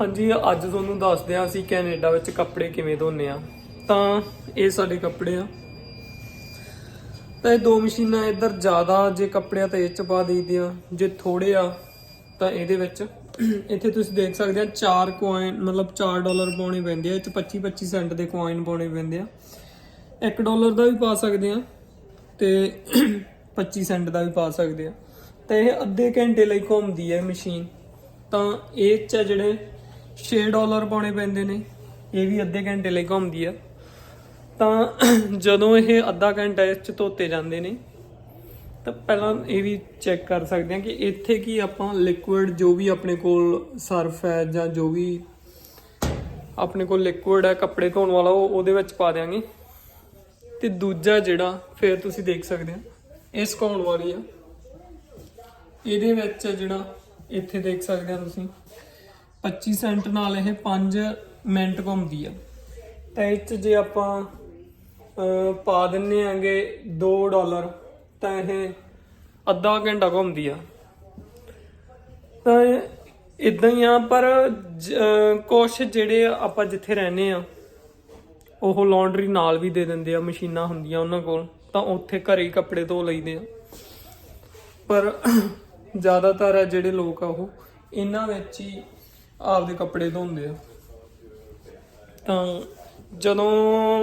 ਹਾਂਜੀ, ਅੱਜ ਤੁਹਾਨੂੰ ਦੱਸਦੇ ਹਾਂ ਅਸੀਂ ਕੈਨੇਡਾ ਵਿੱਚ ਕੱਪੜੇ ਕਿਵੇਂ ਧੋਨੇ ਆ। ਤਾਂ ਇਹ ਸਾਡੇ ਕੱਪੜੇ ਆ। ਤਾਂ ਇਹ ਦੋ ਮਸ਼ੀਨਾਂ ਇੱਧਰ ਜ਼ਿਆਦਾ ਜੇ ਕੱਪੜੇ ਆ ਤਾਂ ਇਹ ਚ ਪਾ ਦਈਦੇ ਆ ਜੇ ਥੋੜੇ ਆ, ਤਾਂ ਇਹਦੇ ਵਿੱਚ। ਇੱਥੇ ਤੁਸੀਂ ਦੇਖ ਸਕਦੇ ਆ 4 ਕੋਇਨ ਮਤਲਬ 4 ਡਾਲਰ ਪਾਉਣੇ ਪੈਂਦੇ ਆ, ਇਹ ਚ 25 25 ਸੈਂਟ ਦੇ ਕੋਇਨ ਪਾਉਣੇ ਪੈਂਦੇ ਆ। 1 ਡਾਲਰ ਦਾ ਵੀ ਪਾ ਸਕਦੇ ਆ ਤੇ 25 ਸੈਂਟ ਦਾ ਵੀ ਪਾ ਸਕਦੇ ਆ। ਤਾਂ ਇਹ ਅੱਧੇ ਘੰਟੇ ਲਈ ਘੁੰਮਦੀ ਹੈ ਮਸ਼ੀਨ। ਤਾਂ ਇਹ ਚ ਜਿਹੜੇ 6 ਡਾਲਰ ਪਾਉਣੇ ਪੈਂਦੇ ਨੇ। ਇਹ ਵੀ ਅੱਧੇ ਘੰਟੇ ਲਈ ਘੁੰਮਦੀ ਆ। ਤਾਂ ਜਦੋਂ ਇਹ ਅੱਧਾ ਘੰਟਾ ਇਸ ਚ ਧੋਤੇ ਜਾਂਦੇ ਨੇ, ਤਾਂ ਪਹਿਲਾਂ ਇਹ ਵੀ ਚੈੱਕ ਕਰ ਸਕਦੇ ਹਾਂ ਕਿ ਇੱਥੇ ਕੀ ਆਪਾਂ ਲਿਕੁਇਡ ਜੋ ਵੀ ਆਪਣੇ ਕੋਲ ਸਰਫ ਹੈ ਜਾਂ ਜੋ ਵੀ ਆਪਣੇ ਕੋਲ ਲਿਕੁਇਡ ਹੈ, ਕੱਪੜੇ ਧੋਣ ਵਾਲਾ, ਉਹ ਉਹਦੇ ਵਿੱਚ ਪਾ ਦਿਆਂਗੇ। ਤੇ ਦੂਜਾ ਜਿਹੜਾ, ਫਿਰ ਤੁਸੀਂ ਦੇਖ ਸਕਦੇ ਆ ਇਹ ਸੁਕਾਉਣ ਵਾਲੀ ਆ। ਇਹਦੇ ਵਿੱਚ ਜਿਹੜਾ, ਇੱਥੇ ਦੇਖ ਸਕਦੇ ਆ ਤੁਸੀਂ। 25 ਸੈਂਟ ਨਾਲ ਇਹ 5 ਮਿੰਟ ਘੁੰਮਦੀ ਆ। ਤਾਂ ਇਹ 'ਚ ਜੇ ਆਪਾਂ ਪਾ ਦਿੰਨੇ ਆਂਗੇ 2 ਡਾਲਰ, ਤਾਂ ਇਹ ਅੱਧਾ ਘੰਟਾ ਘੁੰਮਦੀ ਆ। ਤਾਂ ਇਦਾਂ ਹੀ ਆ, ਪਰ ਕੁਛ ਜਿਹੜੇ ਆਪਾਂ ਜਿੱਥੇ ਰਹਨੇ ਆ, ਉਹ ਲਾਂਡਰੀ ਨਾਲ ਵੀ ਦੇ ਦਿੰਦੇ ਆ, ਮਸ਼ੀਨਾਂ ਹੁੰਦੀਆਂ ਉਹਨਾਂ ਕੋਲ, ਤਾਂ ਉੱਥੇ ਘਰੇ ਹੀ ਕੱਪੜੇ ਧੋ ਲਈਦੇ ਆ। ਪਰ, ਜ਼ਿਆਦਾਤਰ ਜਿਹੜੇ ਲੋਕ ਆ ਉਹ, ਇਹਨਾਂ ਵਿੱਚ ਹੀ ਆਪਦੇ ਕੱਪੜੇ ਧੋਂਦੇ ਆ। ਤਾਂ ਜਦੋਂ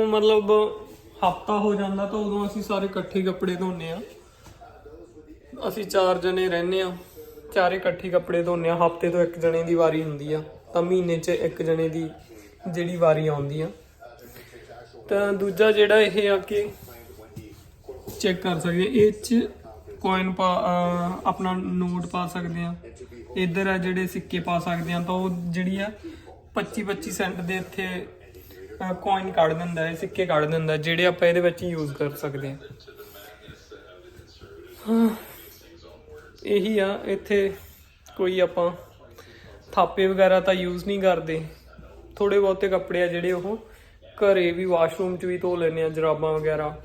ਮਤਲਬ ਹਫਤਾ ਹੋ ਜਾਂਦਾ ਤਾਂ ਉਦੋਂ ਅਸੀਂ ਸਾਰੇ ਇਕੱਠੇ ਕੱਪੜੇ ਧੋਨੇ ਆ। ਅਸੀਂ ਚਾਰ ਜਣੇ ਰਹਿੰਦੇ ਆ। ਚਾਰੇ ਇਕੱਠੇ ਕੱਪੜੇ ਧੋਨੇ ਆ। ਹਫ਼ਤੇ ਤੋਂ ਇੱਕ ਜਣੇ ਦੀ ਵਾਰੀ ਹੁੰਦੀ ਆ। ਤਾਂ ਮਹੀਨੇ 'ਚ ਇੱਕ ਜਣੇ ਦੀ ਜਿਹੜੀ ਵਾਰੀ ਆਉਂਦੀ ਆ। ਤਾਂ ਦੂਜਾ ਜਿਹੜਾ ਇਹ ਆ ਕਿ ਚੈੱਕ ਕਰ ਸਕਦੇ ਆ, ਇਹ ਚ ਕੋਇਨ ਪਾ ਅਹ ਆਪਣਾ ਨੋਟ ਪਾ ਸਕਦੇ ਆ ਇੱਧਰ ਆ ਜਿਹੜੇ ਸਿੱਕੇ ਪਾ ਸਕਦੇ ਆ ਤਾਂ ਉਹ ਜਿਹੜੀ ਆ 25 25 ਸੈਂਟ ਦੇ ਇੱਥੇ ਕੋਇਨ ਕੱਢ ਦਿੰਦਾ ਹੈ ਸਿੱਕੇ ਕੱਢ ਦਿੰਦਾ ਹੈ, ਜਿਹੜੇ ਆਪਾਂ ਇਹਦੇ ਵਿੱਚ ਯੂਜ਼ ਕਰ ਸਕਦੇ ਆ ਹਾਂ। ਇਹੀ ਆ ਇੱਥੇ ਕੋਈ ਆਪਾਂ ਥਾਪੇ ਵਗੈਰਾ ਤਾਂ ਯੂਜ਼ ਨਹੀਂ ਕਰਦੇ। ਥੋੜੇ ਬਹੁਤੇ ਕੱਪੜੇ ਆ ਜਿਹੜੇ ਉਹ ਘਰੇ ਵੀ ਵਾਸ਼ਰੂਮ 'ਚ ਵੀ ਧੋ ਲੈਂਦੇ ਆ ਜਰਾਬਾਂ ਵਗੈਰਾ।